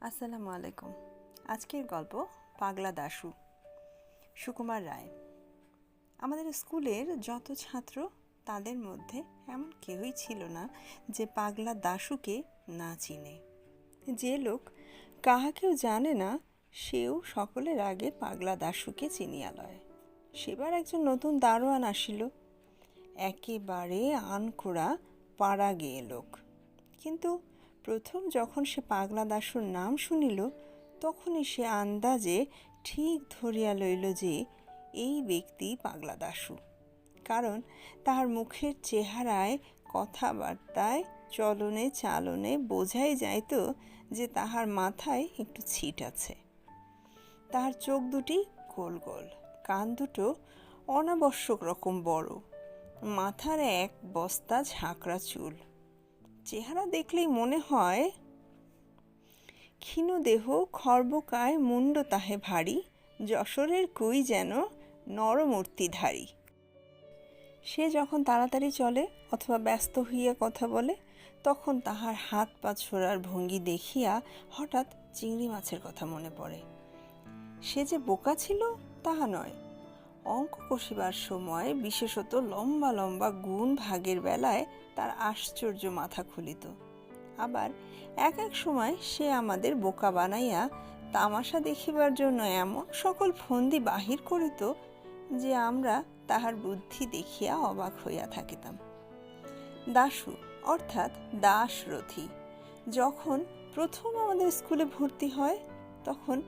আসসালামু আলাইকুম। আজকের গল্প পাগলা দাশু, সুকুমার রায়। আমাদের স্কুলের যত ছাত্র, তাদের মধ্যে এমন কেউই ছিল না যে পাগলা দাশুকে না চিনে। যে লোক কাহাকেও জানে না, সেও সকলের আগে পাগলা দাশুকে চিনিয়া লয়। সেবার একজন নতুন দারোয়ান আসিল। একেবারে আনকোড়া পাড়া গেয়ে লোক। কিন্তু প্রথম যখন সে পাগলা দাসুর নাম শুনিল, তখনই সে আন্দাজে ঠিক ধরিয়া লইল যে, এই ব্যক্তি পাগলা দাসু কারণ তাহার মুখের চেহারায় কথাবার্তায় চলনে চালনে বোঝাই যাইত যে তাহার মাথায় একটু ছিট আছে। তাহার চোখ দুটি গোল গোল কান দুটো অনাবশ্যক রকম বড়, মাথার এক বস্তা ঝাঁকড়া চুল। চেহারা দেখলেই মনে হয় ক্ষীণ দেহ, খর্বকায় মুন্ড তাহে ভারী, যশোরের কুই যেন নরমূর্তিধারী। সে যখন তাড়াতাড়ি চলে অথবা ব্যস্ত হইয়া কথা বলে, তখন তাহার হাত পা ছোড়ার ভঙ্গি দেখিয়া হঠাৎ চিংড়ি মাছের কথা মনে পড়ে। সে যে বোকা ছিল, তাহা নয়। অঙ্ক কষিবার সময় বিশেষত লম্বা লম্বা গুণ ভাগের বেলায় তার আশ্চর্য মাথা খুলিত। আবার এক এক সময় সে আমাদের বোকা বানাইয়া তামাশা দেখিবার জন্য এমন সকল ফন্দি বাহির করিত যে আমরা তাহার বুদ্ধি দেখিয়া অবাক হইয়া থাকিতাম। দাসু অর্থাৎ দাসরথী যখন প্রথম আমাদের স্কুলে ভর্তি হয়, তখন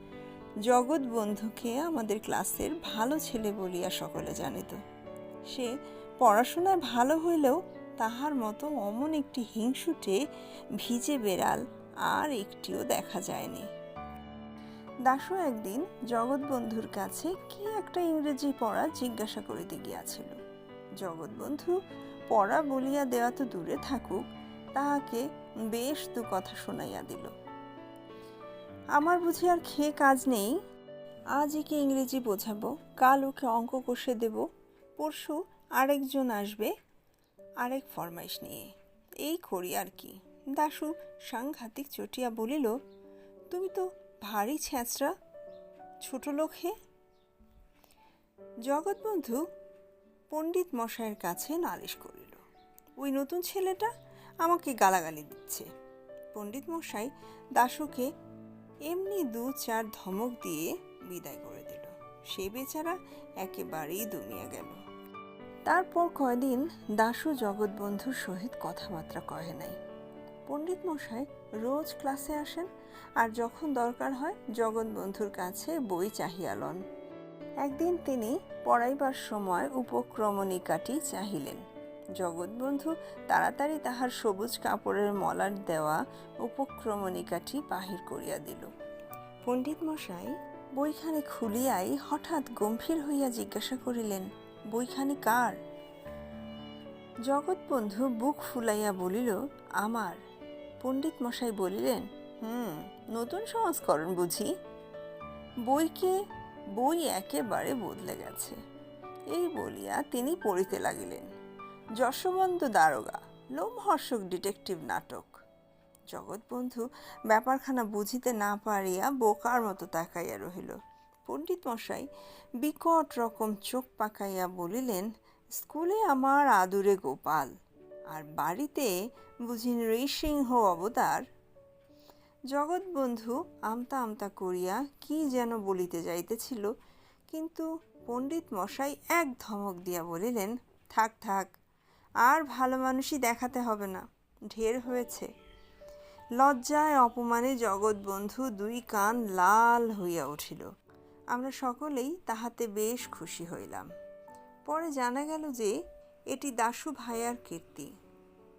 জগৎ বন্ধুকে আমাদের ক্লাসের ভালো ছেলে বলিয়া সকলে জানিত। সে পড়াশোনায় ভালো হইলেও তাহার মতো অমন একটি হিংসুটে ভিজে বেড়াল আর একটিও দেখা যায়নি। দাশু একদিন জগৎবন্ধুর কাছে কি একটা ইংরেজি পড়া জিজ্ঞাসা করিতে গিয়াছিল। জগৎবন্ধু পড়া বলিয়া দেওয়া তো দূরে থাকুক। তাহাকে বেশ দু কথা শোনাইয়া দিল। আমার বুঝি আর খেয়ে কাজ নেই? আজ একে ইংরেজি বোঝাবো, কাল ওকে অঙ্ক কষে দেব, পরশু আরেকজন আসবে, আরেক ফরমাইশ নিয়ে। এই করি আর কি। দাশু সাংঘাতিক চটিয়া বলিল, তুমি তো ভারী ছ্যাঁচড়া, ছোট লোক হে? জগৎবন্ধু পণ্ডিত মশাইয়ের কাছে নালিশ করিল, ওই নতুন ছেলেটা আমাকে গালাগালি দিচ্ছে। পণ্ডিত মশাই দাশুকে এমনি দু চার ধমক দিয়ে বিদায় করে দিল। সে বেচারা একেবারেই দুনিয়া গেল। তারপর কয়দিন দাশু জগৎবন্ধুর সহিত কথাবার্তা কহে নাই। পণ্ডিত মশাই, রোজ ক্লাসে আসেন আর যখন দরকার হয় জগৎবন্ধুর কাছে বই চাহিয়া লন। একদিন তিনি পড়াইবার সময় উপক্রমণিকাটি চাহিলেন। জগৎবন্ধু তাড়াতাড়ি তাহার সবুজ কাপড়ের মলার দেওয়া উপক্রমণিকাটি বাহির করিয়া দিল। পণ্ডিত মশাই, বইখানি খুলিয়াই হঠাৎ গম্ভীর হইয়া জিজ্ঞাসা করিলেন, বইখানি কার? জগৎবন্ধু বুক ফুলাইয়া বলিল, আমার। পণ্ডিত মশাই বলিলেন, হুম, নতুন সংস্করণ বুঝি? বইকে, বই একেবারে বদলে গেছে। এই বলিয়া তিনি পড়িতে লাগিলেন। যশবন্ত দারোগা, লোমহর্ষক ডিটেকটিভ নাটক। জগৎবন্ধু ব্যাপারখানা বুঝিতে না পারিয়া বোকার মতো তাকাইয়া রহিল। পণ্ডিত মশাই বিকট রকম চোখ পাকাইয়া বলিলেন, স্কুলে আমার আদুরে গোপাল, আর বাড়িতে বুঝি নৃসিংহ অবতার? জগৎবন্ধু আমতা আমতা করিয়া কি যেন বলিতে যাইতেছিল, কিন্তু পণ্ডিত মশাই এক ধমক দিয়া বলিলেন, থাক থাক আর ভালো মানুষই দেখাতে হবে না। ঢের হয়েছে। লজ্জায় অপমানে জগৎবন্ধু দুই কান লাল হইয়া উঠিল। আমরা সকলেই তাহাতে বেশ খুশি হইলাম। পরে জানা গেল যে, এটি দাশু ভাইয়ার কীর্তি।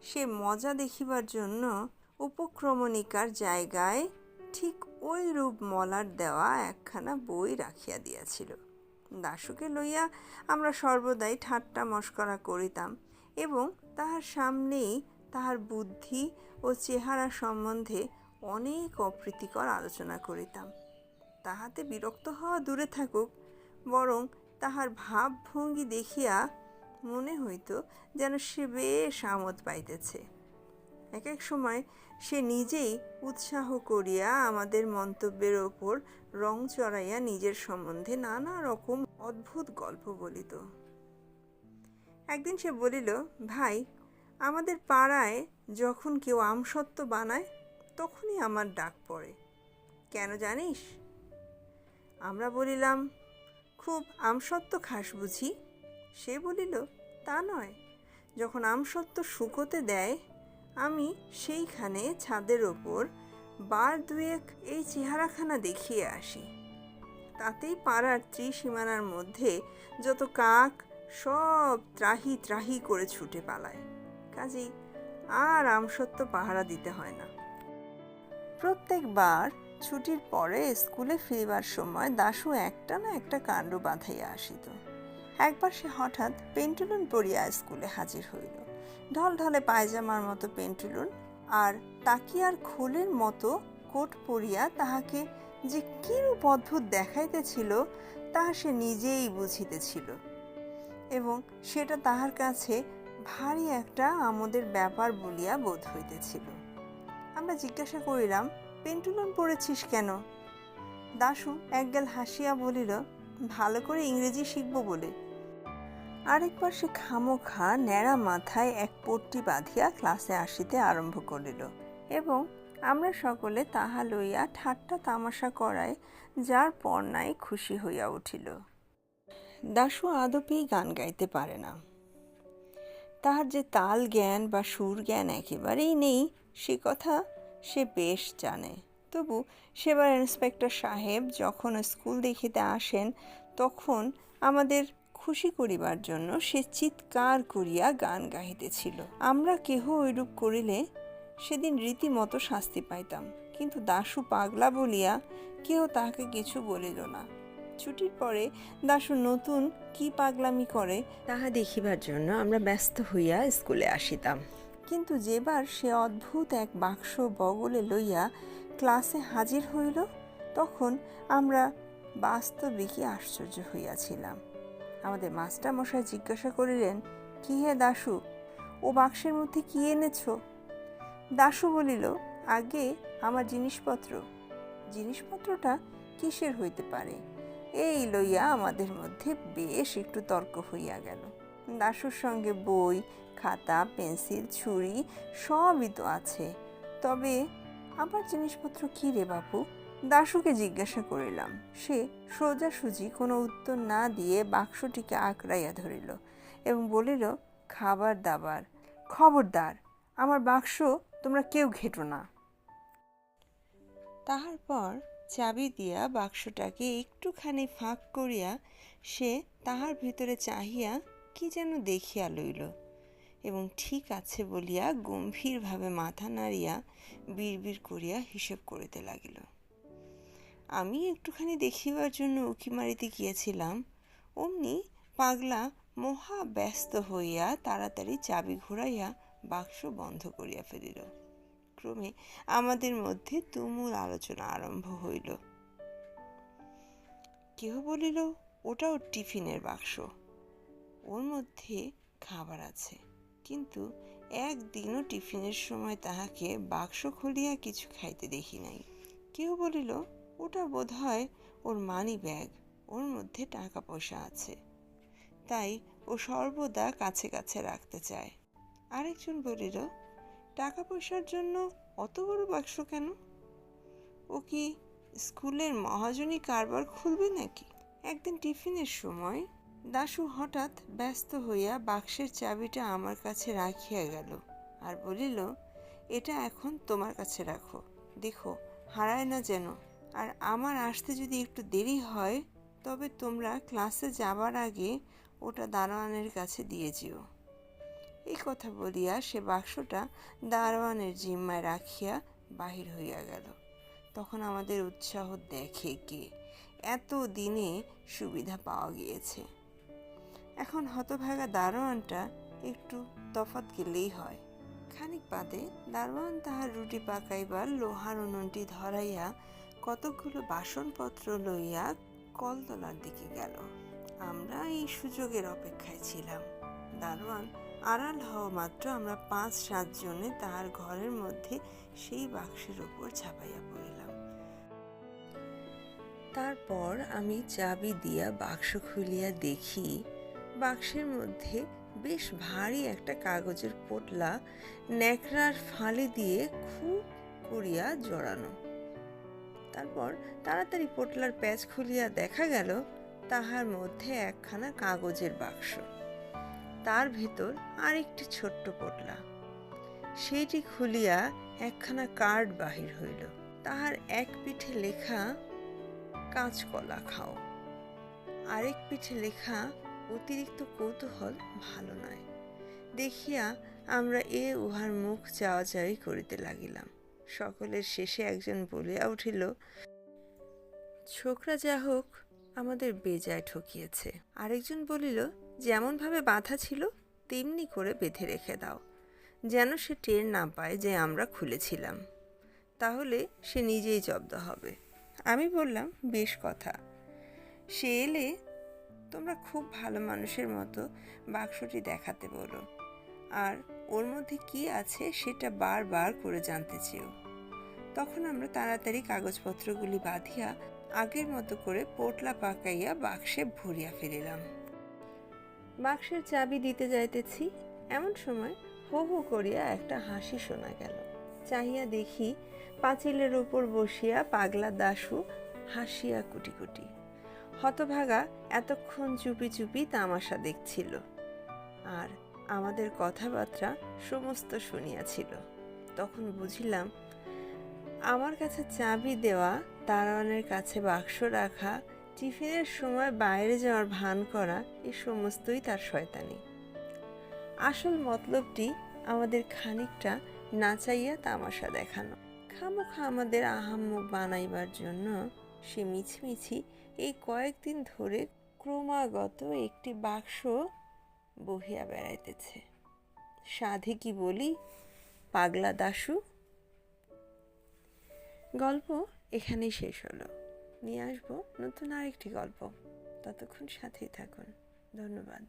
সে মজা দেখিবার জন্য উপক্রমণিকার জায়গায় ঠিক ওই রূপ মলার দেওয়া একখানা বই রাখিয়া দিয়াছিল। দাশুকে লইয়া আমরা সর্বদাই ঠাট্টা মস্করা করিতাম। এবং তাহার সামনেই তাহার বুদ্ধি ও চেহারা সম্বন্ধে অনেক অপ্রীতিকর আলোচনা করিতাম। তাহাতে বিরক্ত হওয়া দূরে থাকুক, বরং তাহার ভাবভঙ্গি দেখিয়া মনে হইত যেন সে বেশ আমোদ পাইতেছে। এক এক সময় সে নিজেই উৎসাহ করিয়া আমাদের মন্তব্যের ওপর রং চড়াইয়া নিজের সম্বন্ধে নানা রকম অদ্ভুত গল্প বলিত। একদিন সে বলিল, ভাই, আমাদের পাড়ায় যখন কেউ আমসত্ত্ব বানায়, তখনই আমার ডাক পড়ে। কেন জানিস? আমরা বলিলাম, খুব আমসত্ত্ব খাস বুঝি? সে বলিল, তা নয়। যখন আমসত্ত্ব শুকোতে দেয়, আমি সেইখানে ছাদের ওপর বার দুয়েক এই চেহারাখানা দেখিয়ে আসি। তাতেই পাড়ার ত্রিসীমানার মধ্যে যত কাক সব ত্রাহি ত্রাহি করে ছুটে পালায়। কাজেই আর আমসত্ত্ব পাহারা দিতে হয় না। প্রত্যেকবার ছুটির পরে স্কুলে ফিরবার সময় দাশু একটা না একটা কাণ্ড বাঁধাইয়া আসিত। একবার সে হঠাৎ পেন্টুলুন পরিয়া স্কুলে হাজির হইল। ঢল ঢলে পায়জামার মতো পেন্টুলুন আর তাকিয়ার খোলের মতো কোট পরিয়া তাহাকে যে কিরূপ অদ্ভুত দেখাইতেছিল, তাহা সে নিজেই বুঝিতেছিল। এবং সেটা তাহার কাছে ভারী একটা আমাদের ব্যাপার বলিয়া বোধ হইতেছিল। আমরা জিজ্ঞাসা করিলাম, পেন্টুলন পড়েছিস কেন? দাশু একগাল হাসিয়া বলিল, ভালো করে ইংরেজি শিখব বলে। আরেকবার সে খামোখা, ন্যাড়া মাথায় এক পট্টি বাঁধিয়া ক্লাসে আসিতে আরম্ভ করিল এবং আমরা সকলে তাহা লইয়া ঠাট্টা তামাশা করায় যার পর নাই খুশি হইয়া উঠিল। দাশু আদপেই গান গাইতে পারে না। তাহার যে তাল জ্ঞান বা সুর জ্ঞান একেবারেই নেই, সে কথা সে বেশ জানে। তবু সেবার ইন্সপেক্টর সাহেব যখন স্কুল দেখিতে আসেন, তখন আমাদের খুশি করিবার জন্য সে চিৎকার করিয়া গান গাহিতেছিল। আমরা কেহ ওইরূপ করিলে সেদিন রীতিমতো শাস্তি পাইতাম। কিন্তু দাশু পাগলা বলিয়া কেউ তাহাকে কিছু বলিল না। ছুটির পরে দাশু নতুন কি পাগলামি করে? তাহা দেখিবার জন্য আমরা ব্যস্ত হইয়া স্কুলে আসিতাম। কিন্তু যেবার সে অদ্ভুত এক বাক্স বগলে লইয়া ক্লাসে হাজির হইল তখন আমরা বাস্তবিকই আশ্চর্য হইয়াছিলাম। আমাদের মাস্টার মশাই জিজ্ঞাসা করিলেন কি হে দাশু ও বাক্সের মধ্যে কি এনেছ? দাশু বলিল আগে আমার জিনিসপত্র। জিনিসপত্রটা কিসের হইতে পারে? এই লইয়া আমাদের মধ্যে বেশ একটু তর্ক হইয়া গেল। দাশুর সঙ্গে বই, খাতা, পেন্সিল, ছুরি সবই তো আছে। তবে আবার জিনিসপত্র কি রে বাপু? দাশুকে জিজ্ঞাসা করিলাম। সে সোজাসুজি কোনো উত্তর না দিয়ে বাক্সটিকে আঁকড়াইয়া ধরিল এবং বলিল, খাবার দাবার, খবরদার, আমার বাক্স তোমরা কেউ ঘেটো না। তাহার পর চাবি দিয়া বাক্সটাকে একটুখানি ফাঁক করিয়া সে তাহার ভিতরে চাহিয়া কি যেন দেখিয়া লইল এবং ঠিক আছে বলিয়া গম্ভীরভাবে মাথা নাড়িয়া বিড়বিড় করিয়া হিসেব করিতে লাগিল। আমি একটুখানি দেখিবার জন্য উকি মারিতে গিয়েছিলাম, অমনি পাগলা মহা ব্যস্ত হইয়া তাড়াতাড়ি চাবি ঘুরাইয়া বাক্স বন্ধ করিয়া ফেলিল। ক্রমে আমাদের মধ্যে তুমুল আলোচনা আরম্ভ হইল। কেহ বলিল, ওটাও টিফিনের বাক্স। ওর মধ্যে খাবার আছে। কিন্তু একদিনও টিফিনের সময় তাহাকে বাক্স খুলিয়া কিছু খাইতে দেখি নাই। কেউ বলিল, ওটা বোধ হয় ওর মানি ব্যাগ ওর মধ্যে টাকা পয়সা আছে। তাই ও সর্বদা কাছে কাছে রাখতে চায়। আরেকজন বলিল টাকা পয়সার জন্য অত বড় বাক্স কেন? ও কি স্কুলের মহাজনী কারবার খুলবে নাকি? একদিন টিফিনের সময় দাশু হঠাৎ ব্যস্ত হইয়া বাক্সের চাবিটা আমার কাছে রাখিয়া গেল আর বলিল, এটা এখন তোমার কাছে রাখো। দেখো, হারায় না যেন। আর আমার আসতে যদি একটু দেরি হয়, তবে তোমরা ক্লাসে যাবার আগে ওটা দারোয়ানের কাছে দিয়ে যেও। এই কথা বলিয়া সে বাক্সটা দারোয়ানের জিম্মায় রাখিয়া বাহির হইয়া গেল। তখন আমাদের উৎসাহ দেখে কে? এত দিনে সুবিধা পাওয়া গিয়েছে। এখন হতভাগা দারোয়ানটা একটু তফাত গেলেই হয়। খানিক বাদে দারোয়ান তাহার রুটি পাকাইবার লোহার উনুনটি ধরাইয়া কতকগুলো বাসনপত্র লইয়া কলতলার দিকে গেল। আমরা এই সুযোগের অপেক্ষায় ছিলাম। দারোয়ান আড়াল হওয়া মাত্র আমরা পাঁচ সাতজনে তাহার ঘরের মধ্যে সেই বাক্সের উপর ঝাঁপাইয়া পড়িলাম। তারপর আমি চাবি দিয়া বাক্স খুলিয়া দেখি, বাক্সের মধ্যে বেশ ভারী একটা কাগজের পোটলা ন্যাকড়ার ফালে দিয়ে খুব করিয়া জড়ানো। তারপর তাড়াতাড়ি পোটলার প্যাচ খুলিয়া দেখা গেল, তাহার মধ্যে একখানা কাগজের বাক্স। তার ভিতর আরেকটি ছোট্ট পোটলা। সেইটি খুলিয়া একখানা কার্ড বাহির হইল। তাহার এক পিঠে লেখা, কাঁচকলা খাও। আরেক পিঠে লেখা, অতিরিক্ত কৌতূহল ভালো নয়। দেখিয়া আমরা এ উহার মুখ চাওয়াচাওয়ি করিতে লাগিলাম। সকলের শেষে একজন বলিয়া উঠিল, ছোকরা যা হোক আমাদের বেজায় ঠকিয়েছে। আরেকজন বলিল, যেমনভাবে বাঁধা ছিল, তেমনি করে বেঁধে রেখে দাও। যেন সে টের না পায় যে আমরা খুলেছিলাম। তাহলে সে নিজেই জব্দ হবে। আমি বললাম, বেশ কথা। সে এলে তোমরা খুব ভালো মানুষের মতো বাক্সটি দেখাতে বলো। আর ওর মধ্যে কি আছে সেটা বারবার করে জানতে চেও। তখন আমরা তাড়াতাড়ি কাগজপত্রগুলি বাঁধিয়া আগের মতো করে পোটলা পাকাইয়া বাক্সে ভরিয়া ফেলিলাম। বাক্সের চাবি দিতে যাইতেছি, এমন সময় হো হো করিয়া একটা হাসি শোনা গেল। চাহিয়া দেখি পাঁচিলের উপর বসিয়া পাগলা দাশু হাসিয়া কুটি কুটি হতভাগা এতক্ষণ চুপি চুপি তামাশা দেখছিল আর আমাদের কথাবার্তা সমস্ত শুনিয়াছিল। তখন বুঝিলাম, আমার কাছে চাবি দেওয়া দারোয়ানের কাছে বাক্স রাখা, টিফিনের সময় বাইরে যাওয়ার ভান করা এই সমস্তই তার শয়তানি। আসল মতলবটি আমাদের খানিকটা নাচাইয়া তামাশা দেখানো। খামোখা আমাদের আহাম্মক বানাইবার জন্য সে মিছিমিছি এই কয়েকদিন ধরে ক্রমাগত একটি বাক্স বহিয়া বেড়াইতেছে। সাধে কি বলি? পাগলা দাশু? গল্প এখানেই শেষ হলো। নিয়ে আসব নতুন আরেকটি গল্প। ততক্ষণ সাথেই থাকুন। ধন্যবাদ।